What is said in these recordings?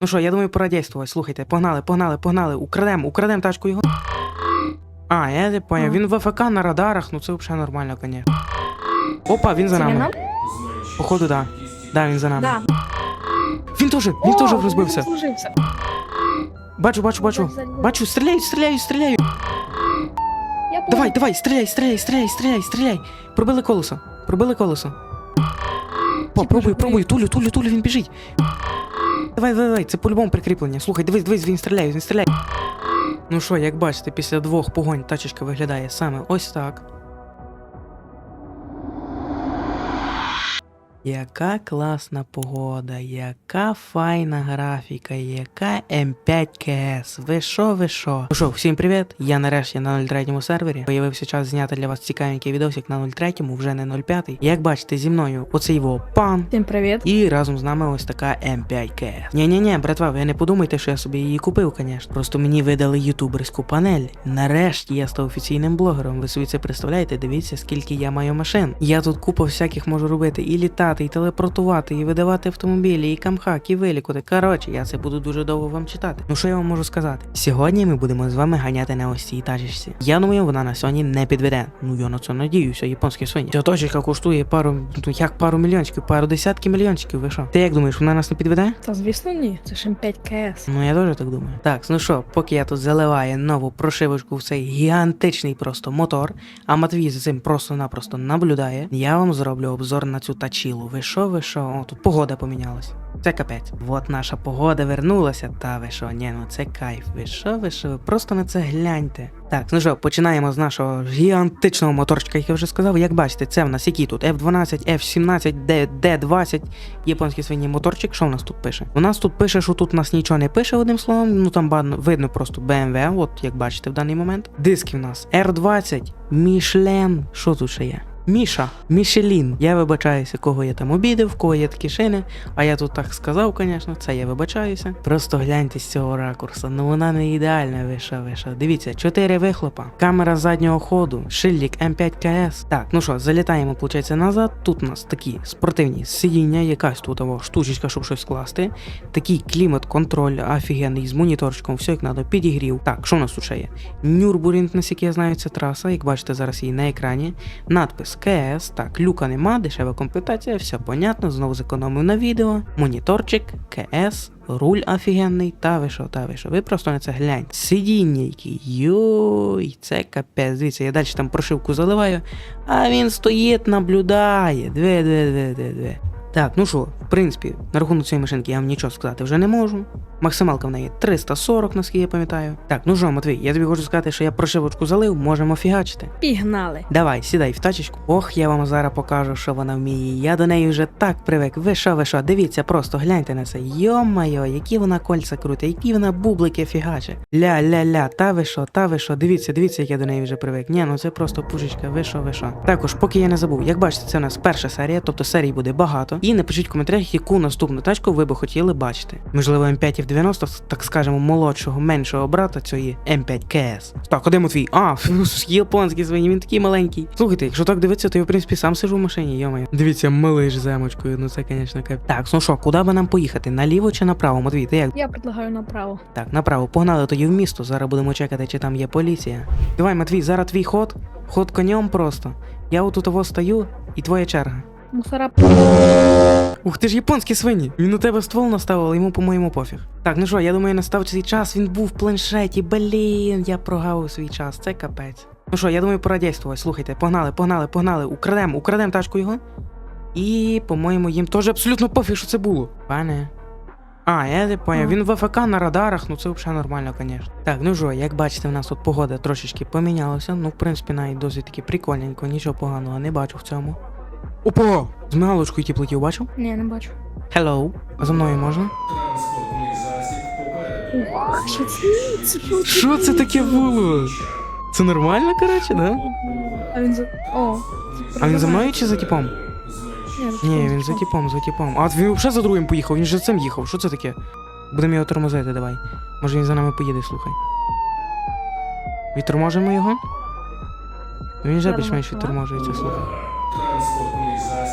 Ну що, я думаю, пора дійствувати. Слухайте, погнали, погнали, погнали. Украдем, украдем тачку його. А, я не поняв. Він в ФК на радарах, ну це взагалі нормально, звісно. Опа, він за Це нами. нам? Походу, да. Да, він за нами. Да. Він теж, він теж розбився. Бачу, бачу, бачу. Бачу, стріляю, стріляю, стріляю. Я Давай, давай, стріляй, стріляй, стріляй, стріляй, стріляй. Пробили колесо. Пробили колесо. По, пробуй, пробуй, тулю, тулю, тулю, він біжить. Давай, давай, давай, це по-любому прикріплення. Слухай, дивись, дивись, він стріляє, він стріляє. Ну що, як бачите, після двох погонь тачечка виглядає саме ось так. Яка класна погода, яка файна графіка, яка М5 КС. Ви шо, ви шо? Ну що, всім привіт! Я нарешті на 03 сервері. Появився час зняти для вас цікавенький відосик на 03, вже не 05. Як бачите, зі мною оцей його пан. Всім привіт. І разом з нами ось така М5 КС. Ні-ні-ні, братва, ви не подумайте, що я собі її купив, звісно. Просто мені видали ютуберську панель. Нарешті я став офіційним блогером. Ви собі це представляєте? Дивіться, скільки я маю машин. Я тут купу всяких можу робити і літати, і телепортувати, і видавати автомобілі, і камхак, і вилікути. Коротше, я це буду дуже довго вам читати. Ну що я вам можу сказати? Сьогодні ми будемо з вами ганяти на ось цій тачечці. Я думаю, вона на сьогодні не підведе. Ну я на це надіюся, японські свині. Ця точка коштує пару, ну як пару мільйончиків, пару десятки мільйончиків. Ви що? Ти як думаєш, вона нас не підведе? Та звісно ні, це ж М5 КС. Ну я теж так думаю. Так, ну що, поки я тут заливаю нову прошивочку в цей гігантичний просто мотор, а Матвій за цим просто-напросто наблюдає, я вам зроблю обзор на цю тачілу. Ви що, ви що? О, тут погода помінялась. Це капець. От наша погода вернулася. Та ви що, ні, ну це кайф. Ви що, ви що? Ви просто на це гляньте. Так, ну що, починаємо з нашого гігантичного моторчика, як я вже сказав. Як бачите, це в нас які тут F12, F17, D, D20, японський свині моторчик. Що в нас тут пише? У нас тут пише, що тут нас нічого не пише одним словом. Ну там видно просто BMW, от як бачите в даний момент. Диски в нас R20, Michelin, що тут ще є? Міша, Мішелін. Я вибачаюся, кого я там обідав, кого є такі шини. А я тут так сказав, звісно, це я вибачаюся. Просто гляньте з цього ракурсу. Ну вона не ідеальна, виша, виша. Дивіться, чотири вихлопа, камера заднього ходу, шильдик М5 КС. Так, ну що, залітаємо, виходить, назад. Тут у нас такі спортивні сидіння, якась тут або штучечка, щоб щось скласти. Такий клімат-контроль офігенний з моніторчиком, все як надо, підігрів. Так, що у нас тут ще є? Нюрбурінг, наскільки я знаю, це траса, як бачите, зараз її на екрані. Надпис КС, так, люка нема, дешева комплектація, все понятно, знову зекономив на відео. Моніторчик, КС, руль офігенний, та ви що, та ви що. Ви просто на це гляньте. Сидіння які, йой, це капець. Дивіться, я далі там прошивку заливаю, а він стоїть, наблюдає. Две, две, две, две, две. Так, ну що, в принципі, на рахунок цієї машинки я вам нічого сказати вже не можу. Максималка в неї 340, наскільки я пам'ятаю. Так, ну що, Матвій, я тобі хочу сказати, що я прошивочку залив, можемо фігачити. Пігнали. Давай, сідай в тачечку. Ох, я вам зараз покажу, що вона вміє. Я до неї вже так привик. Ви що, ви що, дивіться, просто гляньте на це. Йо-майо, які вона кольця крутить, які вона бублики фігаче. Ля-ля-ля, та ви що, та ви що, дивіться, дивіться, як я до неї вже привик. Ні, ну це просто пушечка, ви що, ви що. Також, поки я не забув, як бачите, це у нас перша серія, тобто серій буде багато. І напишіть в коментарях, яку наступну тачку ви би хотіли бачити. Можливо, М5 в 90, так скажемо, молодшого, меншого брата цієї М5 КС. Так, а де Матвій? А, японський свині, він такий маленький. Слухайте, якщо так дивитися, то я в принципі сам сижу в машині, йомаю. Дивіться, малий ж замочкою, ну це, звісно, кап. Так, ну що, куди би нам поїхати? Наліво чи направо, Матвій? Ти як? Я предлагаю направо. Так, направо, погнали тоді в місто. Зараз будемо чекати, чи там є поліція. Давай, Матвій, зараз твій ход. Ход конем просто. Я отут того стою, і твоя черга. Мусора. Ух ти ж японські свині. Він у тебе ствол наставив, йому, по-моєму, пофіг. Так, ну що, я думаю, настав цей час, він був в планшеті. Блін, я прогавив свій час, це капець. Ну що, я думаю, пора дійствувати. Слухайте, погнали, погнали, погнали. Украдем, украдем тачку його. І, по-моєму, їм теж абсолютно пофіг, що це було. Пане. А, я не поняв, він в АФК на радарах, ну це взагалі нормально, звісно. Так, ну що, як бачите, в нас тут погода трошечки помінялася. Ну, в принципі, навіть досить таки прикольненько, нічого поганого не бачу в цьому. Опа! З мигалочкою ті платів бачив? Ні, не бачу. Hello. А за мною можна? Що це? Це що? Що це таке було? Це нормально, коротше, да? А він за. О. А він за мною чи за типом? Ні, він за типом, за типом. А він взагалі за другим поїхав, він же цим їхав. Що це таке? Будемо його тормозити, давай. Може він за нами поїде, слухай. Відторможимо його? Він же більш-менш відторможується, слухай.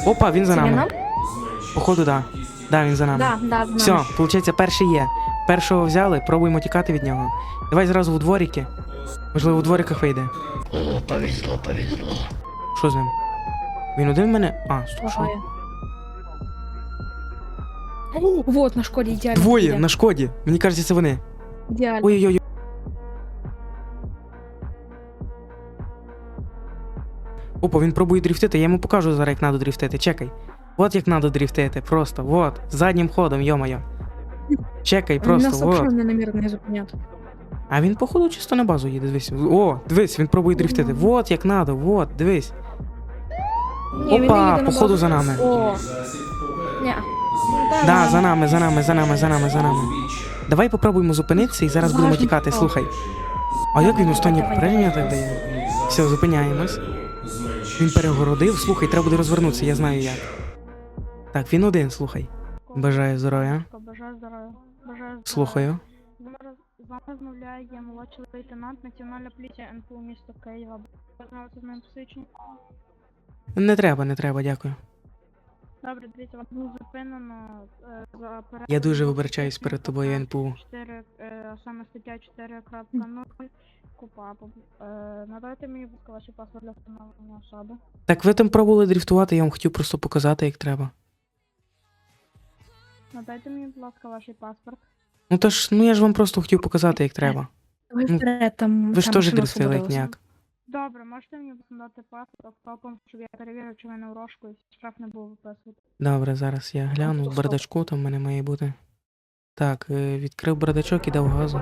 Опа, він за Це нами. нам? Походу, да. Да, він за нами. Да, да, знаю. Все, виходить, перший є. Першого взяли, пробуємо тікати від нього. Давай зразу в дворики. Можливо, у двориках вийде. О, повезло, повезло. Що з ним? Він один в мене. А, стоп, що? Лагає. Вот, на шкоді ідеально. Двоє на шкоді. Мені кажеться, це вони. Ідеально. Ой-ой-ой. Опа, він пробує дрифтити, я йому покажу зараз, як треба дрифтити. Чекай. От як треба дрифтити, просто. Вот. Заднім ходом, йо-моє. Чекай, просто, Нас взагалі не зупинять. А він, походу, чисто на базу їде, дивись. О, дивись, він пробує дрифтити. Вот як треба, вот, дивись. Ні, він не Опа, їде на походу базу. за нами. О. Ні. Да, за нами, за нами, за нами, за нами, за нами. Давай попробуємо зупинитися і зараз будемо тікати, слухай. А як він останнє попередження так дає? Все, зупиняємось. Він перегородив, слухай, треба буде розвернутися, я знаю як. Так, він один, слухай. Бажаю здоров'я. Бажаю здоров'я. Бажаю. Слухаю. З вами розмовляє я молодший лейтенант Національна поліція НПУ міста Києва. З моїм посвідченням. Не треба, не треба, дякую. Добре, дивіться, вам було зупинено е, за перед... Я дуже вибачаюсь перед тобою, НПУ. 4, е, саме стаття 4.0 КУПАП. Е, надайте мені, будь ласка, ваші паспорт для встановлення особи. Так ви там пробували дрифтувати, я вам хотів просто показати, як треба. Надайте мені, будь ласка, ваш паспорт. Ну то ж, ну я ж вам просто хотів показати, як треба. Ну. Ви ж там теж дрифтили, як ніяк. Добре, можете мені дати паспорт автопом, щоб я перевірив, чи в мене в і штраф не було виписувати. Добре, зараз я гляну в бардачку, там в мене має бути. Так, е, відкрив бардачок і дав газу.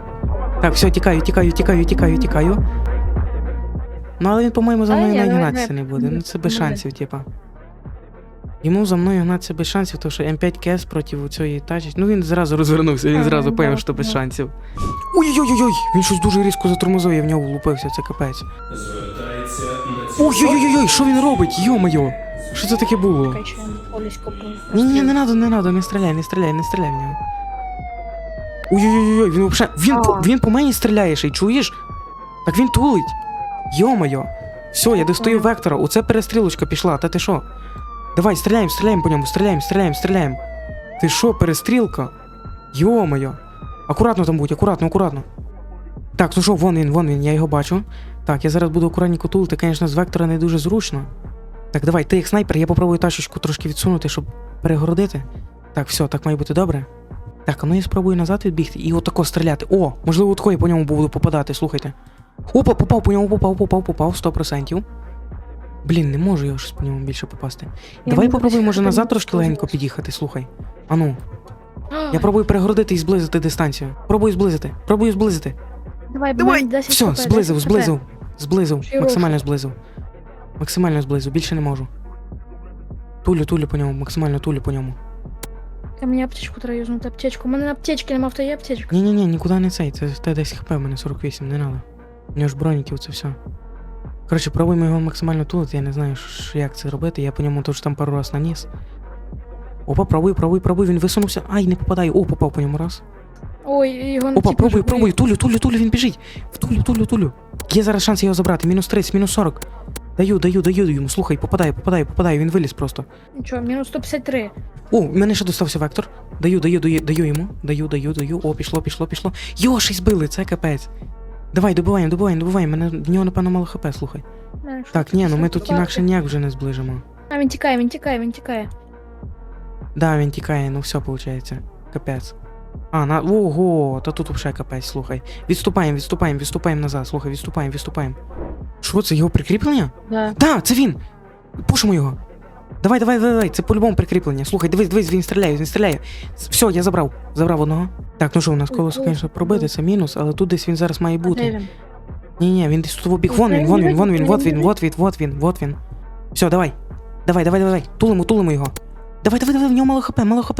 Так, все, тікаю, тікаю, тікаю, тікаю, тікаю. Ну, але він, по-моєму, за Та мною ні, навіть гнатися не буде. Ну це без Ну, шансів, типа. Йому за мною гнатися без шансів, тому що М5 КС проти цієї тачі. Ну він зразу розвернувся, він зразу поняв, що без шансів. Ой-ой-ой-ой! Він щось дуже різко затормозив, я в нього влупився, це капець. Звертається Ой-ой-ой, що він робить? Йо-моє! Що це таке було? Ні, ні, не надо, не надо, не стріляй, не стріляй, не стріляй в нього. Ой-ой-ой, він вообще. Він, по, він по мені стріляє ще й чуєш? Так він тулить. Йо-моє. Все, я достаю вектора, оце перестрілочка пішла, та ти що? Давай, стріляємо, стріляємо по ньому, стріляємо, стріляємо, стріляємо. Ти що, перестрілка? Йо-моє. Акуратно там будь, акуратно, акуратно. Так, ну що, вон він, вон він, я його бачу. Так, я зараз буду акуратненько тулити, звісно, з вектора не дуже зручно. Так, давай, ти як снайпер, я попробую тачечку трошки відсунути, щоб перегородити. Так, все, так має бути добре. Так, а ну я спробую назад відбігти і отако стріляти. О, можливо, отко я по ньому буду попадати, слухайте. Опа, попав по ньому, попав, попав, попав, 100%. Блін, не можу я щось по ньому більше попасти. Давай попробуй, може, назад трошки легенько під'їхати, слухай. Ану, я пробую перегородити і зблизити дистанцію. Пробую зблизити, пробую зблизити. Давай, Давай! 10 Все, хп, зблизив, 10 хп. зблизив. Зблизив, максимально зблизив. Максимально зблизив, більше не можу. Тулю, тулю по ньому, максимально тулю по ньому. Я мені аптечку треба юзнути, аптечку. У мене аптечки нема, в то є аптечка. Ні-ні-ні, нікуди не цей, це те 10 хп, в мене 48, не надо. У нього ж броніків, це все. Коротше, пробуємо його максимально тулити, я не знаю, як це робити, я по ньому теж там пару раз наніс. Опа, пробуй, пробуй, пробуй, він висунувся. Ай, не попадаю. О, попав по ньому раз. Ой, його Опа, тіп пробуй, пробуй, тулю, тулю, тулю, він біжить. В тулю, тулю, тулю. Є зараз шанс його забрати. Мінус 30, мінус 40. Даю, даю, даю йому. Слухай, попадаю, попадаю, попадаю, він виліз просто. Нічого, мінус 153. О, мене ще достався вектор. Даю, даю, даю, даю йому. Даю, даю, даю. О, пішло, пішло, пішло. Йо, й збили, це капець. Давай, добиваємо, добиваємо, добиваємо. Мене в нього, напевно, мало хп, слухай. Мене що Так, ні, ну ми тут 120. інакше ніяк вже не зближимо. А, він тікає, він тікає, він тікає. Да, він тікає, ну все виходить. Капець. А, на. Ого, та тут взагалі капець, слухай. Відступаємо, відступаємо, відступаємо назад, слухай, відступаємо, відступаємо. Що, це його прикріплення? Да. Да, це він! Пушимо його. Давай, давай, давай, давай, це по-любому прикріплення. Слухай, дивись, дивись, він стріляє, він стріляє. Все, я забрав. Забрав одного. Так, ну що, у нас колесо, звісно, пробите, ой. це мінус, але тут десь він зараз має бути. Ні, ні, він десь тут в обіг. Вон він, вон він, вон він, вот він, вот він, вот він, вот він. Все, давай. Давай, давай, давай. Тулимо, тулимо його. Давай, давай, давай, в нього мало хп, мало хп.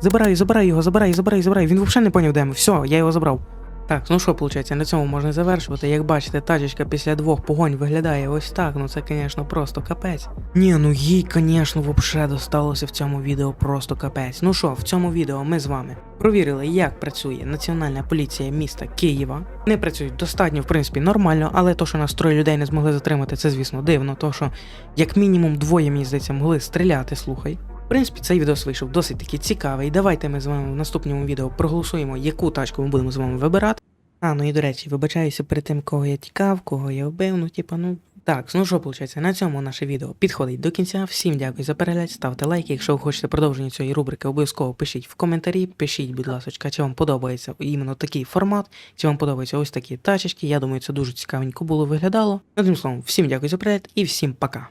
Забираю, забираю його, забираю, забираю, забираю. Він взагалі не поняв, де ми. Все, я його забрав. Так, ну що, виходить, на цьому можна завершувати. Як бачите, тачечка після двох погонь виглядає ось так. Ну це, звісно, просто капець. Ні, ну їй, звісно, взагалі досталося в цьому відео просто капець. Ну що, в цьому відео ми з вами провірили, як працює Національна поліція міста Києва. Не працюють достатньо, в принципі, нормально, але то, що нас троє людей не змогли затримати, це, звісно, дивно. То, що як мінімум двоє, мені здається, могли стріляти, слухай. В принципі, цей відео вийшов досить таки цікавий. Давайте ми з вами в наступному відео проголосуємо, яку тачку ми будемо з вами вибирати. А, ну і до речі, вибачаюся перед тим, кого я тікав, кого я вбив, ну типа, ну. Так, ну що виходить, на цьому наше відео підходить до кінця. Всім дякую за перегляд, ставте лайки. Якщо ви хочете продовження цієї рубрики, обов'язково пишіть в коментарі, пишіть, будь ласка, чи вам подобається іменно такий формат, чи вам подобаються ось такі тачечки. Я думаю, це дуже цікавенько було виглядало. Одним словом, всім дякую за перегляд і всім пока.